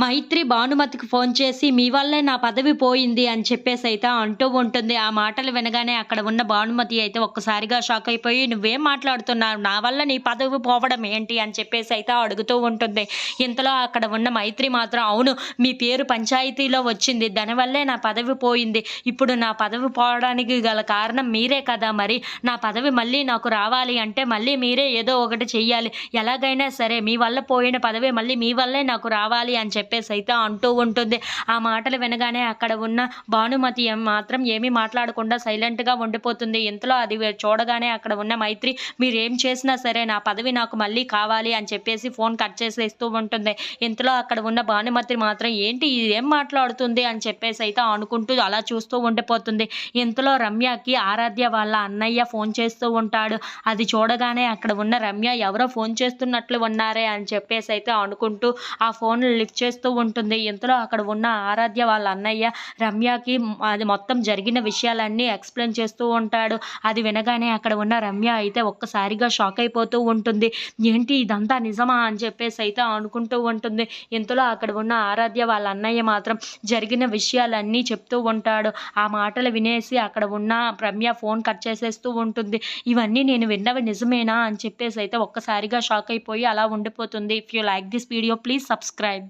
మైత్రి భానుమతికి phone చేసి మీ వల్లే నా పదవి పోయింది అని చెప్పేసి అయితే అంటూ ఉంటుంది. ఆ మాటలు వినగానే అక్కడ ఉన్న భానుమతి అయితే ఒక్కసారిగా షాక్ అయిపోయి నువ్వేం మాట్లాడుతున్నావు? నా వల్ల నీ పదవి పోవడం ఏంటి? అని చెప్పేసి అయితే అడుగుతూ ఉంటుంది. ఇంతలో అక్కడ ఉన్న మైత్రి మాత్రం అవును మీ పేరు పంచాయతీలో వచ్చింది. దానివల్లే నా పదవి పోయింది. ఇప్పుడు నా పదవి పోవడానికి గల కారణం మీరే కదా మరి. నా పదవి మళ్ళీ నాకు రావాలి అంటే మళ్ళీ మీరే ఏదో ఒకటి చెయ్యాలి. ఎలాగైనా సరే మీ వల్ల పోయిన పదవి మళ్ళీ మీ వల్లే నాకు రావాలి అని చెప్పి చెప్పేసి అయితే అంటూ ఉంటుంది. ఆ మాటలు వినగానే అక్కడ ఉన్న భానుమతి మాత్రం ఏమీ మాట్లాడకుండా సైలెంట్గా ఉండిపోతుంది. ఇంతలో అది చూడగానే అక్కడ ఉన్న మైత్రి మీరు ఏం చేసినా సరే నా పదవి నాకు మళ్ళీ కావాలి అని చెప్పేసి ఫోన్ కట్ చేసేస్తూ ఉంటుంది. ఇంతలో అక్కడ ఉన్న భానుమతి మాత్రం ఏంటి ఏం మాట్లాడుతుంది? అని చెప్పేసి అయితే అనుకుంటూ అలా చూస్తూ ఉండిపోతుంది. ఇంతలో రమ్యకి ఆరాధ్య వాళ్ళ అన్నయ్య ఫోన్ చేస్తూ ఉంటాడు. అది చూడగానే అక్కడ ఉన్న రమ్య ఎవరో ఫోన్ చేస్తున్నట్లు ఉన్నారే అని చెప్పేసి అయితే అనుకుంటూ ఆ ఫోన్ లిఫ్ట్ చేస్తూ ఉంటుంది. ఇంతలో అక్కడ ఉన్న ఆరాధ్య వాళ్ళ అన్నయ్య రమ్యకి అది మొత్తం జరిగిన విషయాలన్నీ ఎక్స్ప్లెయిన్ చేస్తూ ఉంటాడు. అది వినగానే అక్కడ ఉన్న రమ్య అయితే ఒక్కసారిగా షాక్ అయిపోతూ ఉంటుంది. ఏంటి ఇదంతా నిజమా? అని చెప్పేసి అయితే అనుకుంటూ ఉంటుంది. ఇంతలో అక్కడ ఉన్న ఆరాధ్య వాళ్ళ అన్నయ్య మాత్రం జరిగిన విషయాలన్నీ చెప్తూ ఉంటాడు. ఆ మాటలు వినేసి అక్కడ ఉన్న రమ్య ఫోన్ కట్ చేసేస్తూ ఉంటుంది. ఇవన్నీ నేను విన్నవి నిజమేనా? అని చెప్పేసి అయితే ఒక్కసారిగా షాక్ అయిపోయి అలా ఉండిపోతుంది. If you like this video please subscribe